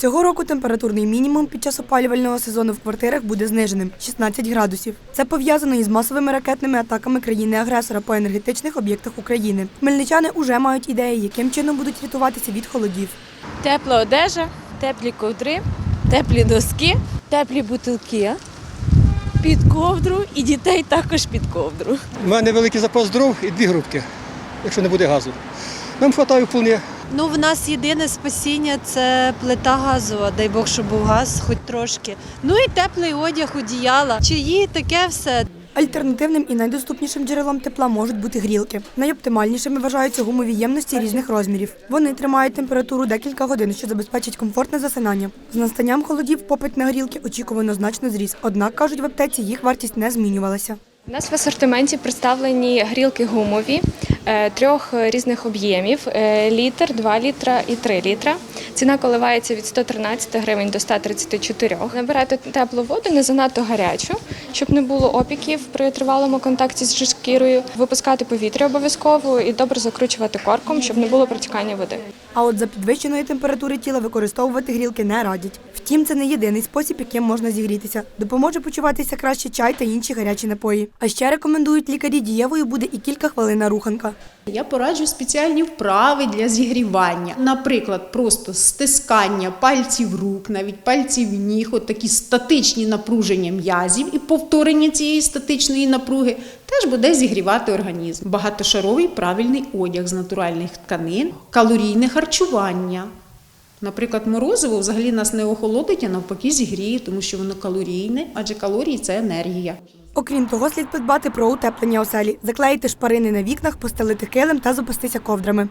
Цього року температурний мінімум під час опалювального сезону в квартирах буде зниженим 16 градусів. Це пов'язано із масовими ракетними атаками країни-агресора по енергетичних об'єктах України. Хмельничани уже мають ідеї, яким чином будуть рятуватися від холодів. Тепла одежа, теплі ковдри, теплі доски, теплі бутилки під ковдру і дітей також під ковдру. У мене великий запас дров і дві грубки, якщо не буде газу. Нам вистачає вполне. Ну, в нас єдине спасіння це плита газова, дай Бог, щоб був газ, хоч трошки. Ну і теплий одяг, одіяла, чиї, таке все. Альтернативним і найдоступнішим джерелом тепла можуть бути грілки. Найоптимальнішими вважаються гумові ємності різних розмірів. Вони тримають температуру декілька годин, що забезпечить комфортне засинання. З настанням холодів попит на грілки очікувано значно зріс. Однак кажуть, в аптеці їх вартість не змінювалася. У нас в асортименті представлені грілки гумові е, трьох різних об'ємів: е, літр, 2 літра і 3 літра. Ціна коливається від 113 гривень до 134. Набирайте теплу воду, не занадто гарячу, щоб не було опіків при тривалому контакті з шкірою. Випускати повітря обов'язково і добре закручувати корком, щоб не було протікання води. А от за підвищеної температури тіла використовувати грілки не радять. Втім, це не єдиний спосіб, яким можна зігрітися. Допоможе почуватися краще чай та інші гарячі напої. А ще рекомендують лікарі дієвою буде і кілька хвилин руханка. Я пораджу спеціальні вправи для зігрівання. Наприклад, просто стискання пальців рук, навіть пальців ніг, от такі статичні напруження м'язів і повторення цієї статичної напруги теж буде зігрівати організм. Багатошаровий правильний одяг з натуральних тканин, калорійне харчування. Наприклад, морозиво взагалі нас не охолодить, а навпаки зігріє, тому що воно калорійне, адже калорії це енергія. Окрім того, слід подбати про утеплення оселі, заклеїти шпарини на вікнах, постелити килим та запастися ковдрами.